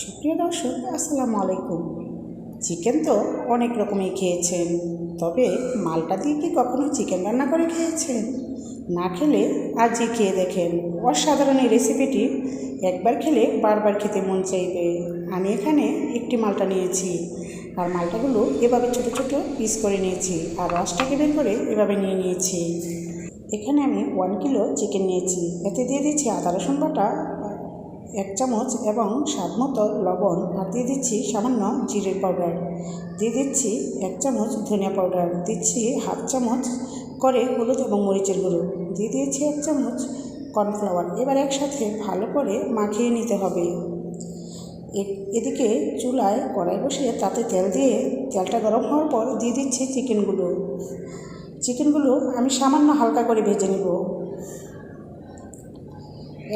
সুপ্রিয় দর্শক, আসসালামু আলাইকুম। চিকেন তো অনেক রকমই খেয়েছেন, তবে মালটা দিয়ে কি কখনো চিকেন রান্না করে খেয়েছেন? না খেলে আজই খেয়ে দেখেন, অসাধারণ এই রেসিপিটি একবার খেলে বারবার খেতে মন চাইবে। আমি এখানে একটি মালটা নিয়েছি, আর মালটাগুলো এভাবে ছোট ছোট পিস করে নিয়েছি, আর রসটাকে বের করে এভাবে নিয়ে নিয়েছি। এখানে আমি ওয়ান কিলো চিকেন নিয়েছি, এতে দিয়ে দিয়েছি আদা রসুন বাটা এক চামচ এবং স্বাদ মতো লবণ আর দিয়ে দিচ্ছি সামান্য জিরের পাউডার। দিয়ে দিচ্ছি এক চামচ ধনিয়া পাউডার। দিচ্ছি হাফ চামচ করে হলুদ এবং মরিচের গুঁড়ো। দিয়ে দিয়েছি এক চামচ কর্নফ্লাওয়ার। এবার একসাথে ভালো করে মাখিয়ে নিতে হবে। এদিকে চুলায় কড়াই বসিয়ে তাতে তেল দিয়ে তেলটা গরম হওয়ার পর দিয়ে দিচ্ছি চিকেনগুলো। চিকেনগুলো আমি সামান্য হালকা করে ভেজে নেব।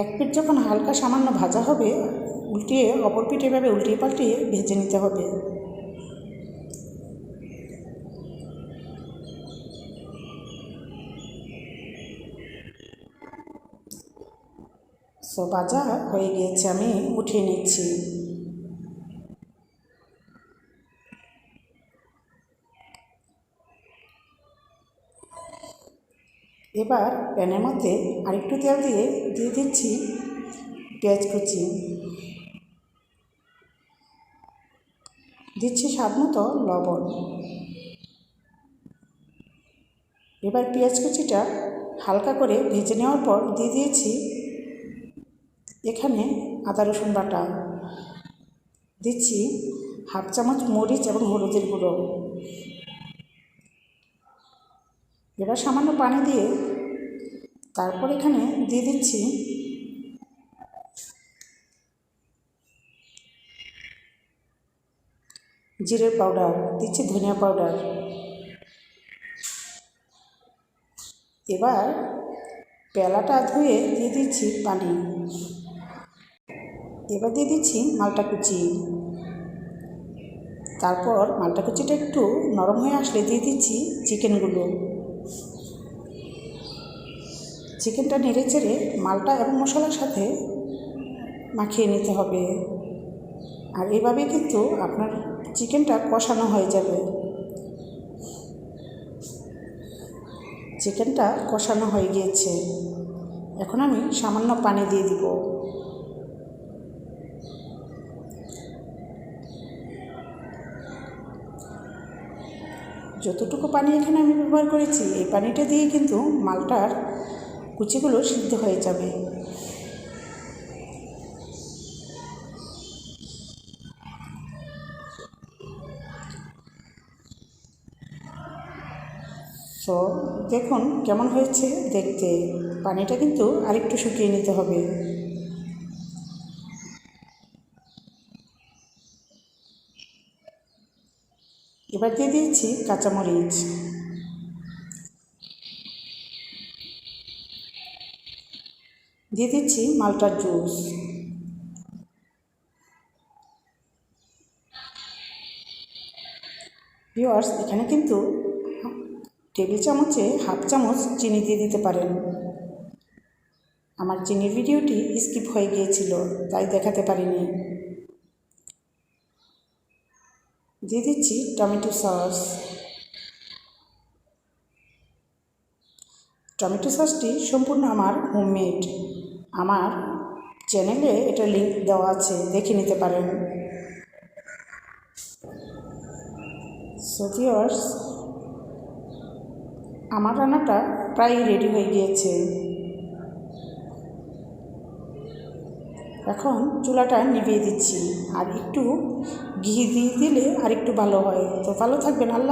এক পিঠ যখন হালকা সামান্য ভাজা হবে, উল্টিয়ে অপর পিঠ এভাবে উল্টিয়ে পাল্টিয়ে ভেজে নিতে হবে। সো ভাজা হয়ে গিয়েছে, আমি উঠিয়ে নিচ্ছি। এবার প্যানের মধ্যে আরেকটু তেল দিয়ে দিয়ে দিচ্ছি পেঁয়াজ কুচি। দিচ্ছি স্বাদ মতো লবণ। এবার পেঁয়াজ কুচিটা হালকা করে ভেজে নেওয়ার পর দিয়ে দিয়েছি এখানে আদা রসুন বাটা। দিচ্ছি হাফ চামচ মরিচ এবং হলুদের গুঁড়ো। এবার সামান্য পানি দিয়ে তারপর এখানে দিয়ে দিচ্ছি জিরের পাউডার, দিচ্ছি ধনিয়া পাউডার। এবার পেলাটা ধুয়ে দিয়ে দিচ্ছি পানি। এবার দিয়ে দিচ্ছি মালটা কুচি। তারপর মালটা কুচিটা একটু নরম হয়ে আসলে দিয়ে দিচ্ছি চিকেনগুলো। চিকেনটা নেড়ে চেড়ে মালটা এবং মশলার সাথে মাখিয়ে নিতে হবে। আর এভাবে কিন্তু আপনার চিকেনটা কষানো হয়ে যাবে। চিকেনটা কষানো হয়ে গিয়েছে। এখন আমি সামান্য পানি দিয়ে দিব। যতটুকু পানি এখানে আমি ব্যবহার করেছি, এই পানিটা দিয়ে কিন্তু মালটার কুচিগুলো সিদ্ধ হয়ে যাবে। তো দেখুন কেমন হয়েছে দেখতে। পানিটা কিন্তু আরেকটু শুকিয়ে নিতে হবে। এবার দিয়ে দিয়েছি কাঁচামরিচ। দিয়ে দিচ্ছি মালটার জুস। ভিওয়ার্স এখানে কিন্তু টেবিল চামচে হাফ চামচ চিনি দিয়ে দিতে পারেন। আমার চিনির ভিডিওটি স্কিপ হয়ে গিয়েছিল, তাই দেখাতে পারিনি। দিয়ে দিচ্ছি টমেটো সস। টমেটো সসটি সম্পূর্ণ আমার হোমমেড। আমার চ্যানেলে এটা লিঙ্ক দেওয়া আছে, দেখে নিতে পারেন। সো ভিউয়ার্স আমার রান্নাটা প্রায় রেডি হয়ে গিয়েছে। এখন চুলাটা নিভিয়ে দিচ্ছি, আর একটু ঘি দিয়ে দিলে আর একটু ভালো হয়। তো ভালো থাকবেন, আল্লাহ